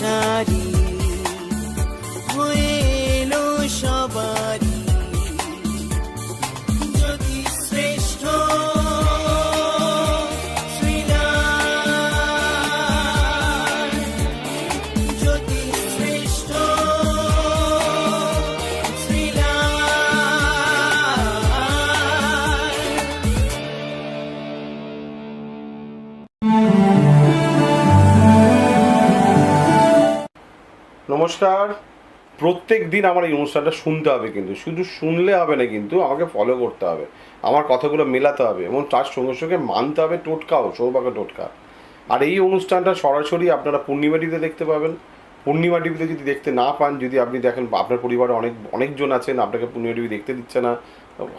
সৌভাগ্যের নমস্কার। প্রত্যেক দিন আমার এই অনুষ্ঠানটা শুনতে হবে কিন্তু। শুধু শুনলে হবে না কিন্তু, আমাকে ফলো করতে হবে। আমার কথাগুলো মেলাতে হবে এবং তার সঙ্গে সঙ্গে মানতে হবে টোটকাও সৌভাগ্য টোটকা। আর এই অনুষ্ঠানটা সরাসরি আপনারা পূর্ণিমা টিভিতে দেখতে পাবেন। পূর্ণিমা টিভিতে যদি দেখতে না পান, যদি আপনি দেখেন আপনার পরিবারে অনেক, অনেকজন আছেন, আপনাকে পূর্ণিমা টিভি দেখতে দিচ্ছে না,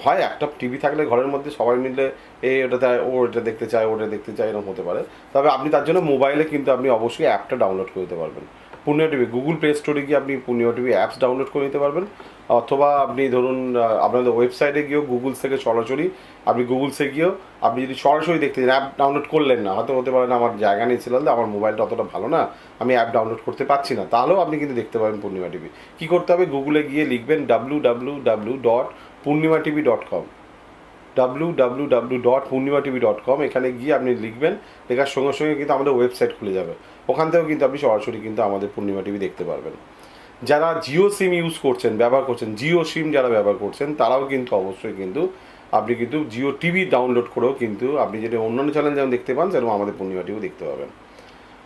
হয় একটা টিভি থাকলে ঘরের মধ্যে সবাই মিলে, এ ওটাতে ও এটা দেখতে চায় ওটা দেখতে চায়, এরকম হতে পারে। তবে আপনি তার জন্য মোবাইলে কিন্তু আপনি অবশ্যই অ্যাপটা ডাউনলোড করতে পারবেন। পূর্ণিমা টিভি গুগল প্লে স্টোরে গিয়ে আপনি পূর্ণিমা টিভি অ্যাপস ডাউনলোড করে নিতে পারবেন। অথবা আপনি ধরুন আপনাদের ওয়েবসাইটে গিয়েও গুগলস থেকে সরাসরি আপনি গুগলসে গিয়েও আপনি যদি সরাসরি দেখতে অ্যাপ ডাউনলোড করলেন না, হয়তো হতে পারে না, আমার জায়গা নেই ছিল, আমার মোবাইলটা অতটা ভালো না, আমি অ্যাপ ডাউনলোড করতে পারছি না, তাহলেও আপনি কিন্তু দেখতে পাবেন পূর্ণিমা টিভি। কী করতে হবে? গুগলে গিয়ে লিখবেন W W W dot Purnima TV dot com W W W dot Purnima TV dot com এখানে গিয়ে আপনি লিখবেন, লেখার সঙ্গে সঙ্গে কিন্তু আমাদের ওয়েবসাইট খুলে যাবে। ওখান থেকেও কিন্তু আপনি সরাসরি কিন্তু আমাদের পূর্ণিমা টিভি দেখতে পারবেন। যারা জিও সিম ইউজ করছেন, ব্যবহার করছেন, জিও সিম যারা ব্যবহার করছেন, তারাও কিন্তু অবশ্যই কিন্তু আপনি কিন্তু জিও টিভি ডাউনলোড করেও কিন্তু আপনি যেটা অন্যান্য চ্যানেল যেমন দেখতে পান, সেরকম আমাদের পূর্ণিমা টিভি দেখতে পাবেন।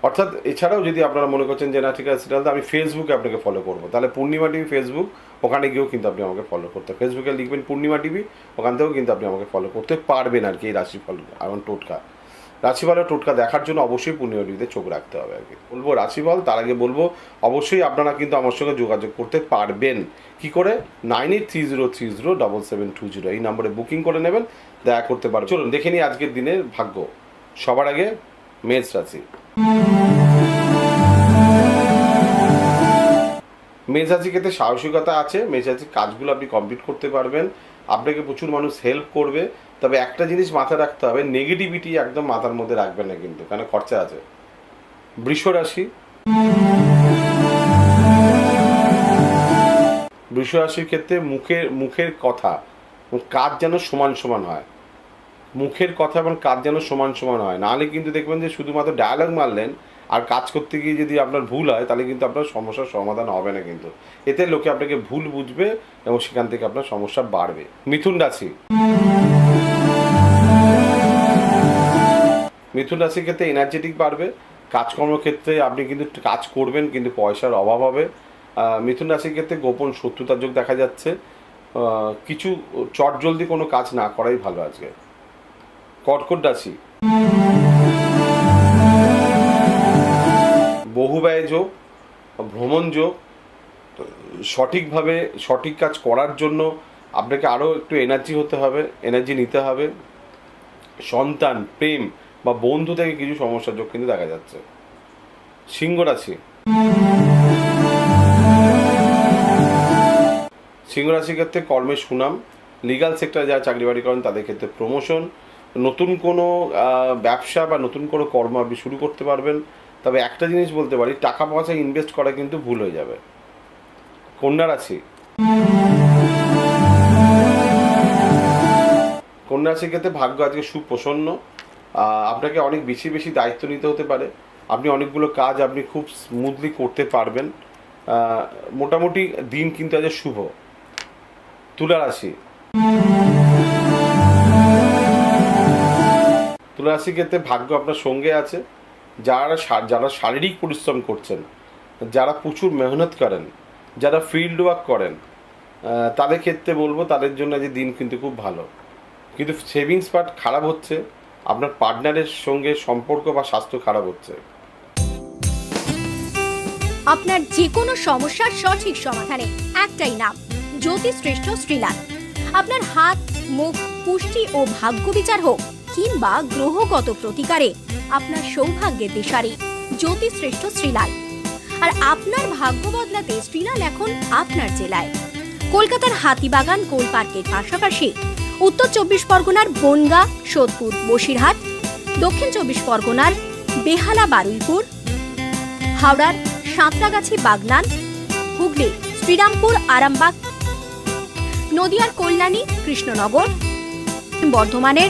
অর্থাৎ এছাড়াও যদি আপনারা মনে করছেন যে, না, ঠিক আছে তাহলে আমি ফেসবুকে আপনাকে ফলো করব। তাহলে পূর্ণিমা টিভি ফেসবুক ওখানে গিয়েও কিন্তু আপনি আমাকে ফলো করতে ফেসবুকে লিখবেন পূর্ণিমা টিভি, ওখান থেকেও কিন্তু আপনি আমাকে ফলো করতে পারবেন আর কি এই রাশিফল এমন টোটকা। রাশিফলের টোটকা দেখার জন্য অবশ্যই পূর্ণিমা টিভিতে চোখ রাখতে হবে আর কি। বলব রাশিফল, তার আগে বলব, অবশ্যই আপনারা কিন্তু আমার সঙ্গে যোগাযোগ করতে পারবেন। কি করে? Nine eight three zero three zero double seven two zero, এই নম্বরে বুকিং করে নেবেন, দেখা করতে পারবেন। চলুন, দেখে নিই আজকের দিনের ভাগ্য। সবার আগে মেষ রাশি। মেজাজি ক্ষেত্রে সাহসিকতা আছে, মেজাজি কাজগুলো আপনি কমপ্লিট করতে পারবেন। আপনাকে প্রচুর মানুষ হেল্প করবে। তবে একটা জিনিস মাথায় রাখতে হবে নেগেটিভিটি একদম মাথার মধ্যে রাখবেন না কিন্তু কেন খরচা আছে। বৃষ রাশি। বৃষ রাশির ক্ষেত্রে মুখের মুখের কথা, কাজ যেন সমান সমান হয়। মুখের কথা এবং কাজ যেন সমান সমান হয়। নাহলে কিন্তু দেখবেন যে শুধুমাত্র ডায়ালগ মারলেন আর কাজ করতে গিয়ে যদি আপনার ভুল হয়, তাহলে কিন্তু আপনার সমস্যার সমাধান হবে না কিন্তু। এতে লোকে আপনাকে ভুল বুঝবে এবং সেখান থেকে আপনার সমস্যা বাড়বে। মিথুন রাশি। মিথুন রাশির ক্ষেত্রে এনার্জেটিক বাড়বে। কাজকর্মের ক্ষেত্রে আপনি কিন্তু কাজ করবেন, কিন্তু পয়সার অভাব হবে। মিথুন রাশির ক্ষেত্রে গোপন শত্রুতার যোগ দেখা যাচ্ছে। কিছু চটজলদি কোনো কাজ না করাই ভালো আজকে। কর্কট রাশি বহু ব্যয় যোগ, ভ্রমণ যোগ সঠিকভাবে সঠিক কাজ করার জন্য আপনাকে আরও একটু এনার্জি হতে হবে এনার্জি নিতে হবে। সন্তান, প্রেম বা বন্ধু থেকে কিছু সমস্যার যোগ কিন্তু দেখা যাচ্ছে। সিংহ রাশি। সিংহ রাশির ক্ষেত্রে কর্মের সুনাম লিগাল সেক্টরে যারা চাকরি বাড়ি করেন তাদের ক্ষেত্রে প্রমোশন নতুন কোনো ব্যবসা বা নতুন কোনো কর্ম আপনি শুরু করতে পারবেন। তবে একটা জিনিস বলতে পারি, টাকা পয়সা ইনভেস্ট করা কিন্তু ভুল হয়ে যাবে। কন্যা রাশি। কন্যা রাশির ক্ষেত্রে ভাগ্য আজকে সুপ্রসন্ন। আপনাকে অনেক বেশি বেশি দায়িত্ব নিতে হতে পারে। আপনি অনেকগুলো কাজ আপনি খুব স্মুথলি করতে পারবেন। মোটামুটি দিন কিন্তু আজ শুভ। তুলা রাশি। রাশির ক্ষেত্রে ভাগ্য আপনার সঙ্গে আছে। যারা যারা শারীরিক পরিশ্রম করছেন, যারা প্রচুর মেহনত করেন, যারা ফিল্ড ওয়ার্ক করেন তাদের ক্ষেত্রে বলব তাদের জন্য যে দিন কিন্তু খুব ভালো। কিন্তু সেভিংস পার্ট খারাপ হচ্ছে, আপনার পার্টনারের সঙ্গে সম্পর্ক বা স্বাস্থ্য খারাপ হচ্ছে। আপনার যে কোনো সমস্যার সঠিক সমাধানে একটাই নাম জ্যোতিশ্রেষ্ঠ শ্রীলাল আপনার হাত, মুখ, পুষ্টি ও ভাগ্য বিচার হোক কিংবা গ্রহগত প্রতিকারে আপনার সৌভাগ্যের দিশারি জ্যোতিশ্রেষ্ঠ শ্রীলাল। আর আপনার ভাগ্য বদলাতে শ্রীলাল এখন আপনার জেলায়। কলকাতার হাতিবাগান কোল পার্কের পাশাপাশি উত্তর চব্বিশ পরগনার বনগা, সোদপুর, বসিরহাট, দক্ষিণ চব্বিশ পরগনার বেহালা, বারুইপুর, হাওড়ার সাঁতরাগাছি, বাগনান হুগলি শ্রীরামপুর, আরামবাগ, নদিয়ার কল্যাণী, কৃষ্ণনগর, বর্ধমানের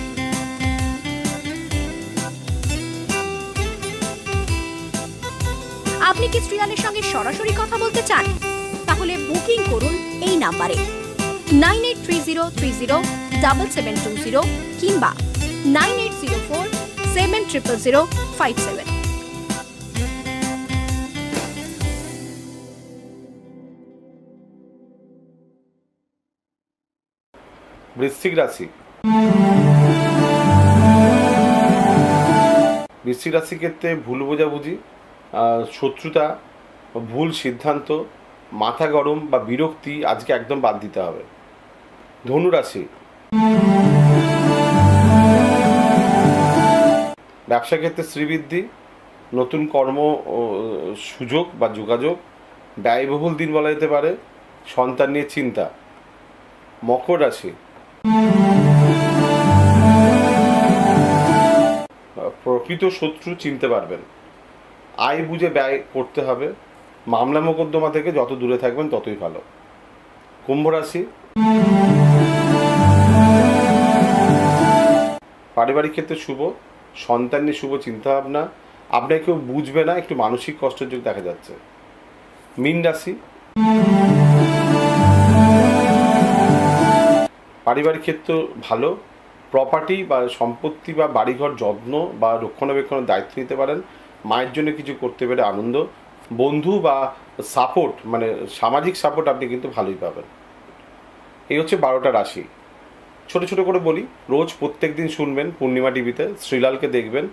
আপনি কি শ্রীলালের সঙ্গে সরাসরি কথা বলতে চান? তাহলে বুকিং করুন এই নাম্বারে। Nine eight three zero three zero double seven two zero কিংবা nine eight zero four seven triple zero five seven. বৃশ্চিক রাশি। বৃশ্চিক রাশির ক্ষেত্রে ভুল বোঝাবুঝি শত্রুতা ভুল সিদ্ধান্ত, মাথা গরম বা বিরক্তি আজকে একদম বাদ দিতে হবে। ধনুরাশি। ব্যবসা ক্ষেত্রে শ্রীবৃদ্ধি, নতুন কর্ম সুযোগ বা যোগাযোগ, ব্যয়বহুল দিন বলা যেতে পারে, সন্তান নিয়ে চিন্তা। মকর রাশি। প্রকৃত শত্রু চিনতে পারবেন। আয় বুঝে ব্যয় করতে হবে। মামলা মোকদ্দমা থেকে যত দূরে থাকবেন ততই ভালো। কুম্ভ রাশি। পারিবারিক ক্ষেত্রে শুভ, সন্তান নিয়ে শুভ চিন্তাভাবনা। আপনাকে কেউ বুঝবে না, একটু মানসিক কষ্টের যোগ দেখা যাচ্ছে। মীন রাশি। পারিবারিক ক্ষেত্র ভালো। প্রপার্টি বা সম্পত্তি বা বাড়িঘর যত্ন বা রক্ষণাবেক্ষণের দায়িত্ব নিতে পারেন। মায়ের জন্য কিছু করতে পেরে আনন্দ। বন্ধু বা সাপোর্ট মানে সামাজিক সাপোর্ট আপনি কিন্তু ভালোই পাবেন। এই হচ্ছে বারোটা রাশি। ছোট ছোট করে বলি, রোজ প্রত্যেক দিন শুনবেন পূর্ণিমা টিভিতে, শ্রীলালকে দেখবেন,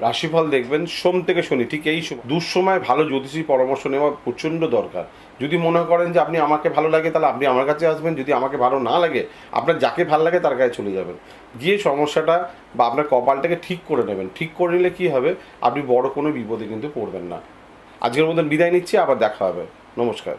রাশিফল দেখবেন, সোম থেকে শনি, ঠিক এই সময় দুঃসময় ভালো জ্যোতিষী পরামর্শ নেওয়া প্রচণ্ড দরকার। যদি মনে করেন যে আপনি আমাকে ভালো লাগে, তাহলে আপনি আমার কাছে আসবেন। যদি আমাকে ভালো না লাগে, আপনার যাকে ভালো লাগে তার কাছে চলে যাবেন। গিয়ে সমস্যাটা বা আপনার কপালটাকে ঠিক করে নেবেন। ঠিক করে নিলে কী হবে? আপনি বড় কোনো বিপদে কিন্তু পড়বেন না। আজকের মতন বিদায় নিচ্ছি, আবার দেখা হবে। নমস্কার।